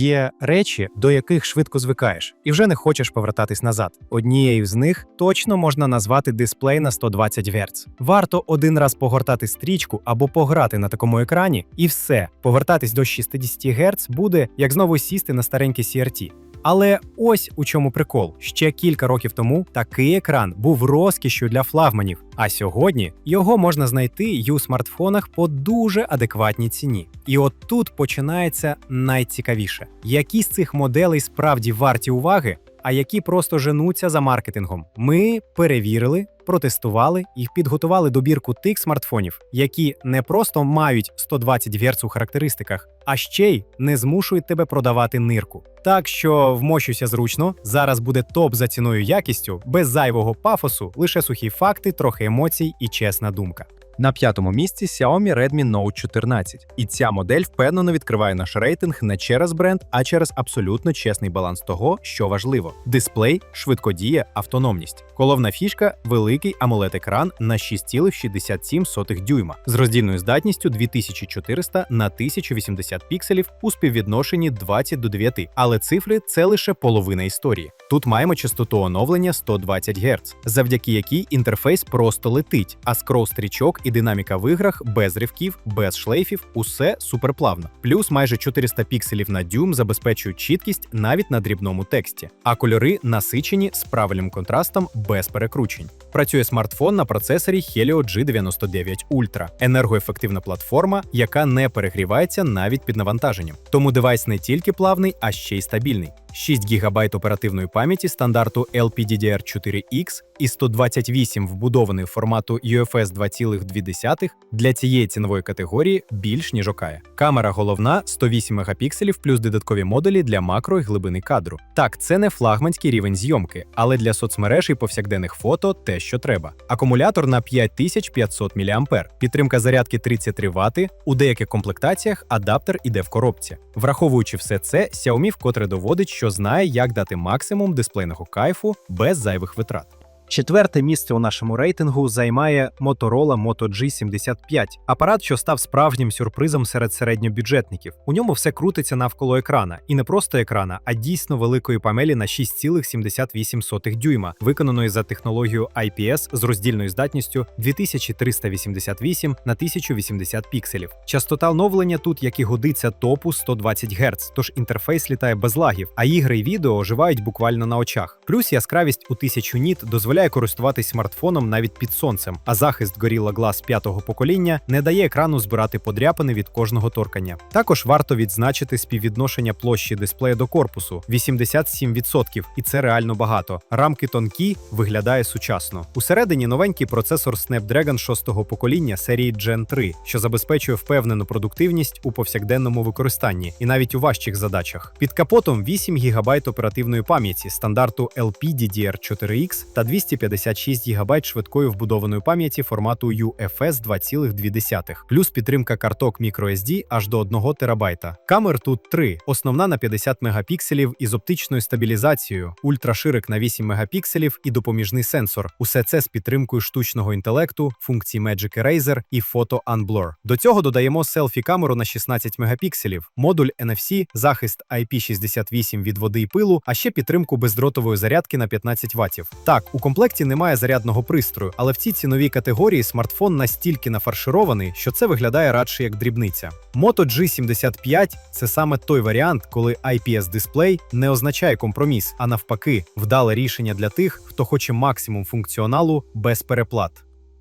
Є речі, до яких швидко звикаєш, і вже не хочеш повертатись назад. Однією з них точно можна назвати дисплей на 120 Гц. Варто один раз погортати стрічку або пограти на такому екрані, і все, повертатись до 60 Гц буде як знову сісти на старенький CRT. Але ось у чому прикол. Ще кілька років тому такий екран був розкішю для флагманів, а сьогодні його можна знайти й у смартфонах по дуже адекватній ціні. І от тут починається найцікавіше: які з цих моделей справді варті уваги, а які просто женуться за маркетингом. Ми перевірили, протестували і підготували добірку тих смартфонів, які не просто мають 120 Гц у характеристиках, а ще й не змушують тебе продавати нирку. Так що вмощуйся зручно. Зараз буде топ за ціною якістю, без зайвого пафосу, лише сухі факти, трохи емоцій і чесна думка. На п'ятому місці Xiaomi Redmi Note 14. І ця модель впевнено відкриває наш рейтинг не через бренд, а через абсолютно чесний баланс того, що важливо: дисплей, швидкодія, автономність. Головна фішка великий amoled екран на 6,67 дюйма з роздільною здатністю 2400 на 1080 пікселів у співвідношенні 20 до 9. Але цифри це лише половина історії. Тут маємо частоту оновлення 120 Гц, завдяки якій інтерфейс просто летить, а скрол стрічок і динаміка в іграх без ривків, без шлейфів, усе суперплавно. Плюс майже 400 пікселів на дюйм забезпечують чіткість навіть на дрібному тексті, а кольори насичені з правильним контрастом без перекручень. Працює смартфон на процесорі Helio G99 Ultra, енергоефективна платформа, яка не перегрівається навіть під навантаженням. Тому девайс не тільки плавний, а ще й стабільний. 6 ГБ оперативної пам'яті стандарту LPDDR4X і 128 вбудованої формату UFS 2,2 для цієї цінової категорії більш ніж окає. Камера головна 108 мегапікселів плюс додаткові модулі для макро і глибини кадру. Так, це не флагманський рівень зйомки, але для соцмереж і повсякденних фото те, що треба. Акумулятор на 5500 мАh, підтримка зарядки 33 Вт, у деяких комплектаціях адаптер іде в коробці. Враховуючи все це, Xiaomi вкотре доводить, що знає, як дати максимум дисплейного кайфу без зайвих витрат. Четверте місце у нашому рейтингу займає Motorola Moto G75, апарат, що став справжнім сюрпризом серед середньобюджетників. У ньому все крутиться навколо екрана, і не просто екрана, а дійсно великої памелі на 6,78 дюйма, виконаної за технологією IPS з роздільною здатністю 2388 на 1080 пікселів. Частота оновлення тут, як і годиться, топу 120 Гц, тож інтерфейс літає без лагів, а ігри і відео оживають буквально на очах. Плюс яскравість у 1000 ніт дозволяє користуватись смартфоном навіть під сонцем, а захист Gorilla Glass п'ятого покоління не дає екрану збирати подряпини від кожного торкання. Також варто відзначити співвідношення площі дисплея до корпусу 87%, і це реально багато. Рамки тонкі, виглядає сучасно. Усередині новенький процесор Snapdragon 6-го покоління серії Gen 3, що забезпечує впевнену продуктивність у повсякденному використанні і навіть у важчих задачах. Під капотом 8 ГБ оперативної пам'яті стандарту LPDDR4X та 256 ГБ швидкої вбудованої пам'яті формату UFS 2,2, плюс підтримка карток microSD аж до 1 ТБ. Камер тут три: основна на 50 мегапікселів із оптичною стабілізацією, ультраширик на 8 мегапікселів і допоміжний сенсор. Усе це з підтримкою штучного інтелекту, функцій Magic Eraser і Photo Unblur. До цього додаємо селфі-камеру на 16 мегапікселів, модуль NFC, захист IP68 від води і пилу, а ще підтримку бездротової зарядки на 15 Вт. Так, у комплекті немає зарядного пристрою, але в цій ціновій категорії смартфон настільки нафарширований, що це виглядає радше як дрібниця. Moto G75 – це саме той варіант, коли IPS-дисплей не означає компроміс, а навпаки, вдале рішення для тих, хто хоче максимум функціоналу без переплат.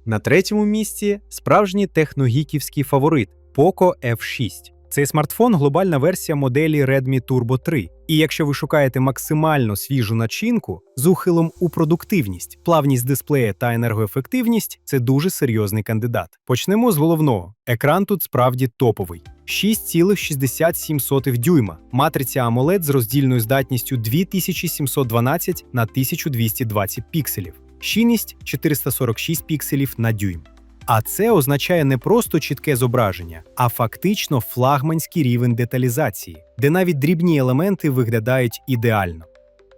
На третьому місці справжній техногіківський фаворит Poco F6. Цей смартфон глобальна версія моделі Redmi Turbo 3. І якщо ви шукаєте максимально свіжу начинку з ухилом у продуктивність, плавність дисплея та енергоефективність, це дуже серйозний кандидат. Почнемо з головного. Екран тут справді топовий. 6,67 дюйма, матриця AMOLED з роздільною здатністю 2712 на 1220 пікселів, щільність 446 пікселів на дюйм. А це означає не просто чітке зображення, а фактично флагманський рівень деталізації, де навіть дрібні елементи виглядають ідеально.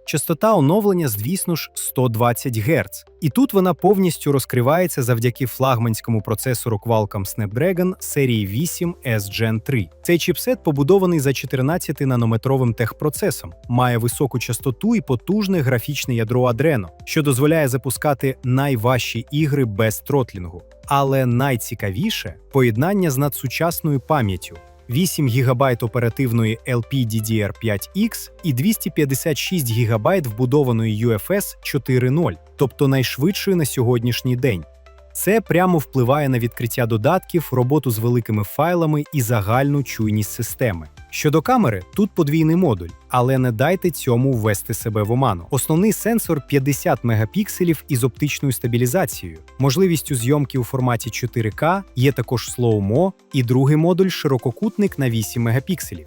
Частота оновлення, звісно ж, 120 Гц. І тут вона повністю розкривається завдяки флагманському процесору Qualcomm Snapdragon серії 8 S Gen 3. Цей чіпсет побудований за 14-нанометровим техпроцесом, має високу частоту і потужне графічне ядро Adreno, що дозволяє запускати найважчі ігри без тротлінгу. Але найцікавіше поєднання з надсучасною пам'яттю. 8 ГБ оперативної LPDDR5X і 256 ГБ вбудованої UFS 4.0, тобто найшвидшої на сьогоднішній день. Це прямо впливає на відкриття додатків, роботу з великими файлами і загальну чуйність системи. Щодо камери, тут подвійний модуль, але не дайте цьому ввести себе в оману. Основний сенсор 50 мегапікселів із оптичною стабілізацією, можливістю зйомки у форматі 4К, є також слоумо, і другий модуль ширококутник на 8 мегапікселів.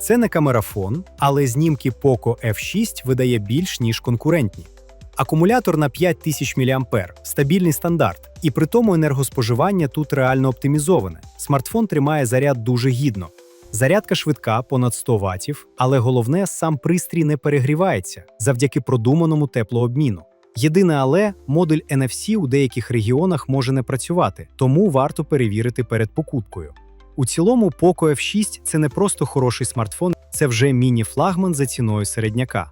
Це не камерафон, але знімки Poco F6 видає більш ніж конкурентні. Акумулятор на 5000 мА – стабільний стандарт, і при тому енергоспоживання тут реально оптимізоване. Смартфон тримає заряд дуже гідно. Зарядка швидка, понад 100 Вт, але головне, сам пристрій не перегрівається завдяки продуманому теплообміну. Єдине але модуль NFC у деяких регіонах може не працювати, тому варто перевірити перед покупкою. У цілому, Poco F6 це не просто хороший смартфон, це вже міні-флагман за ціною середняка.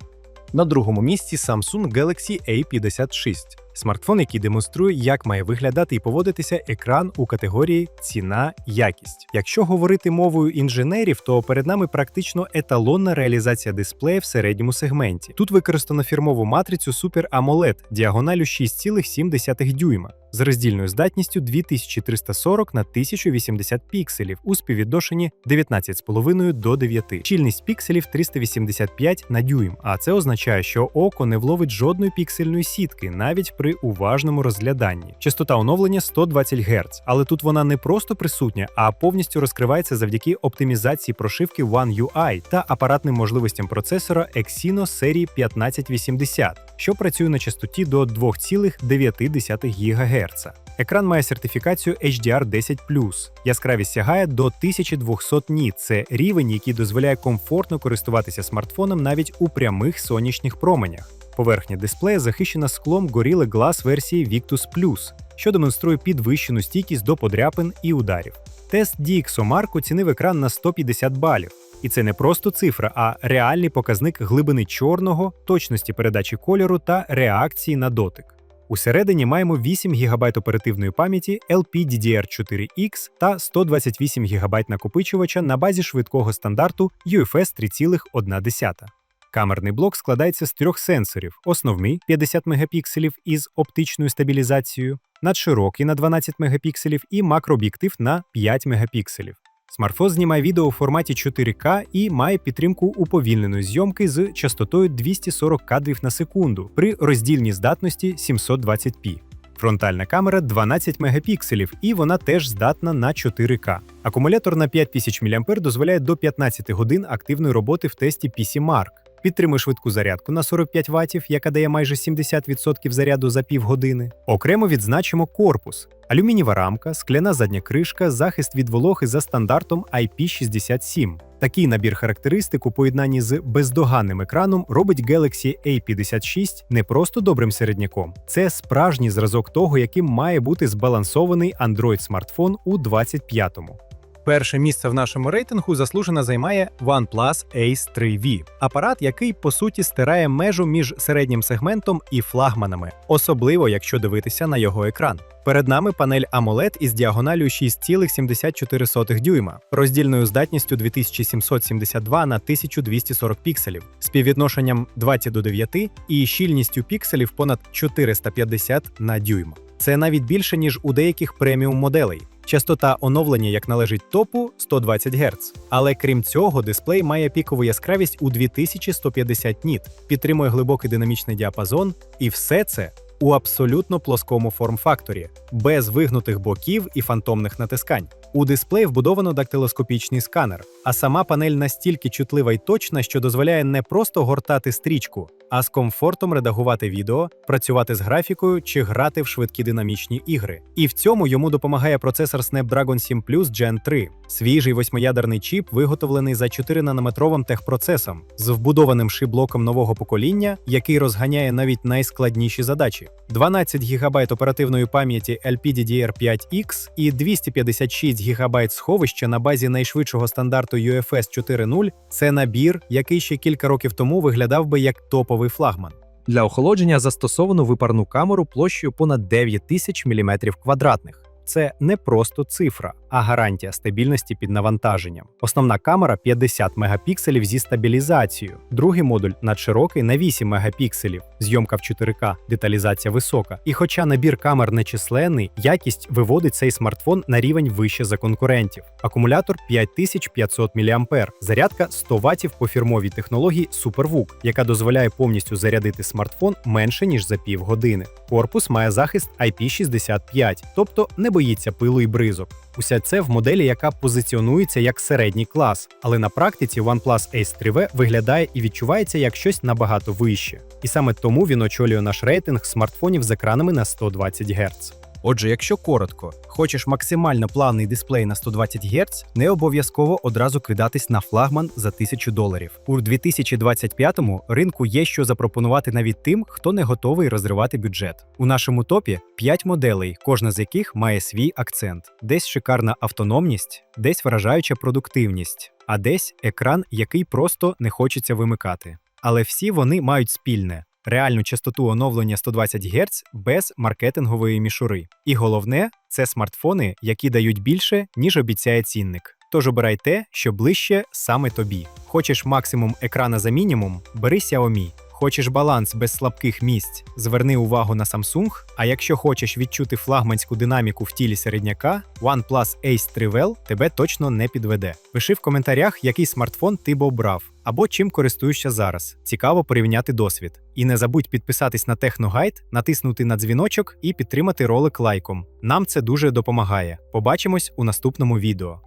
На другому місці Samsung Galaxy A56 – смартфон, який демонструє, як має виглядати і поводитися екран у категорії ціна якість. Якщо говорити мовою інженерів, то перед нами практично еталонна реалізація дисплея в середньому сегменті. Тут використано фірмову матрицю Super AMOLED діагоналю 6,7 дюйма з роздільною здатністю 2340 на 1080 пікселів у співвідношенні 19,5 до 9. Щільність пікселів 385 на дюйм, а це означає, що око не вловить жодної піксельної сітки навіть при уважному розгляданні. Частота оновлення 120 Гц, але тут вона не просто присутня, а повністю розкривається завдяки оптимізації прошивки One UI та апаратним можливостям процесора Exynos серії 1580, що працює на частоті до 2,9 ГГц. Екран має сертифікацію HDR10+. Яскравість сягає до 1200 ніт. Це рівень, який дозволяє комфортно користуватися смартфоном навіть у прямих сонячних променях. Поверхня дисплея захищена склом Gorilla Glass версії Victus Plus, що демонструє підвищену стійкість до подряпин і ударів. Тест DxOMark оцінив екран на 150 балів. І це не просто цифра, а реальний показник глибини чорного, точності передачі кольору та реакції на дотик. Усередині маємо 8 ГБ оперативної пам'яті LPDDR4X та 128 ГБ накопичувача на базі швидкого стандарту UFS 3,1. Камерний блок складається з трьох сенсорів: основний 50 мегапікселів із оптичною стабілізацією, надширокий на 12 мегапікселів і макрооб'єктив на 5 мегапікселів. Смартфон знімає відео у форматі 4К і має підтримку уповільненої зйомки з частотою 240 кадрів на секунду при роздільній здатності 720p. Фронтальна камера 12 мегапікселів, і вона теж здатна на 4К. Акумулятор на 5000 мАh дозволяє до 15 годин активної роботи в тесті PC-Mark. Підтримує швидку зарядку на 45 Вт, яка дає майже 70% заряду за півгодини. Окремо відзначимо корпус. Алюмінієва рамка, скляна задня кришка, захист від вологи за стандартом IP67. Такий набір характеристик у поєднанні з бездоганним екраном робить Galaxy A56 не просто добрим середняком, це справжній зразок того, яким має бути збалансований Android-смартфон у 25-му. Перше місце в нашому рейтингу заслужено займає OnePlus Ace 3V – апарат, який по суті стирає межу між середнім сегментом і флагманами, особливо якщо дивитися на його екран. Перед нами панель AMOLED із діагоналю 6,74 дюйма, роздільною здатністю 2772 на 1240 пікселів, співвідношенням 20 до 9 і щільністю пікселів понад 450 на дюйм. Це навіть більше, ніж у деяких преміум моделей. Частота оновлення, як належить топу, 120 Гц. Але крім цього, дисплей має пікову яскравість у 2150 ніт, підтримує глибокий динамічний діапазон, і все це у абсолютно плоскому форм-факторі, без вигнутих боків і фантомних натискань. У дисплей вбудовано дактилоскопічний сканер, а сама панель настільки чутлива й точна, що дозволяє не просто гортати стрічку, а з комфортом редагувати відео, працювати з графікою чи грати в швидкі динамічні ігри. І в цьому йому допомагає процесор Snapdragon 7 Plus Gen 3. Свіжий восьмиядерний чіп виготовлений за 4-нанометровим техпроцесом з вбудованим шиблоком нового покоління, який розганяє навіть найскладніші задачі. 12 ГБ оперативної пам'яті LPDDR5X і 256 ГБ сховища на базі найшвидшого стандарту UFS 4.0 – це набір, який ще кілька років тому виглядав би як топовий флагман. Для охолодження застосовано випарну камеру площею понад 9000 мм квадратних. Це не просто цифра, а гарантія стабільності під навантаженням. Основна камера 50 мегапікселів зі стабілізацією. Другий модуль надширокий на 8 мегапікселів. Зйомка в 4К, деталізація висока. І хоча набір камер нечисленний, якість виводить цей смартфон на рівень вище за конкурентів. Акумулятор 5500 мА, зарядка 100 Вт по фірмовій технології SuperVOOC, яка дозволяє повністю зарядити смартфон менше ніж за півгодини. Корпус має захист IP65, тобто не боїться пилу і бризок. Усе це в моделі, яка позиціонується як середній клас, але на практиці OnePlus Ace 3V виглядає і відчувається як щось набагато вище. І саме тому він очолює наш рейтинг смартфонів з екранами на 120 Гц. Отже, якщо коротко, Хочеш максимально плавний дисплей на 120 Гц, не обов'язково одразу кидатись на флагман за 1000 доларів. У 2025-му ринку є що запропонувати навіть тим, хто не готовий розривати бюджет. У нашому топі 5 моделей, кожна з яких має свій акцент: десь шикарна автономність, десь вражаюча продуктивність, а десь екран, який просто не хочеться вимикати. Але всі вони мають спільне. Реальну частоту оновлення 120 Гц без маркетингової мішури. І головне, це смартфони, які дають більше, ніж обіцяє цінник. Тож обирай те, що ближче саме тобі. Хочеш максимум екрана за мінімум? Бери Xiaomi. Хочеш баланс без слабких місць? Зверни увагу на Samsung. А якщо хочеш відчути флагманську динаміку в тілі середняка, OnePlus Ace 3 Vel тебе точно не підведе. Пиши в коментарях, який смартфон ти б обрав, або чим користуєшся зараз. Цікаво порівняти досвід. І не забудь підписатись на Техногайд, натиснути на дзвіночок і підтримати ролик лайком. Нам це дуже допомагає. Побачимось у наступному відео.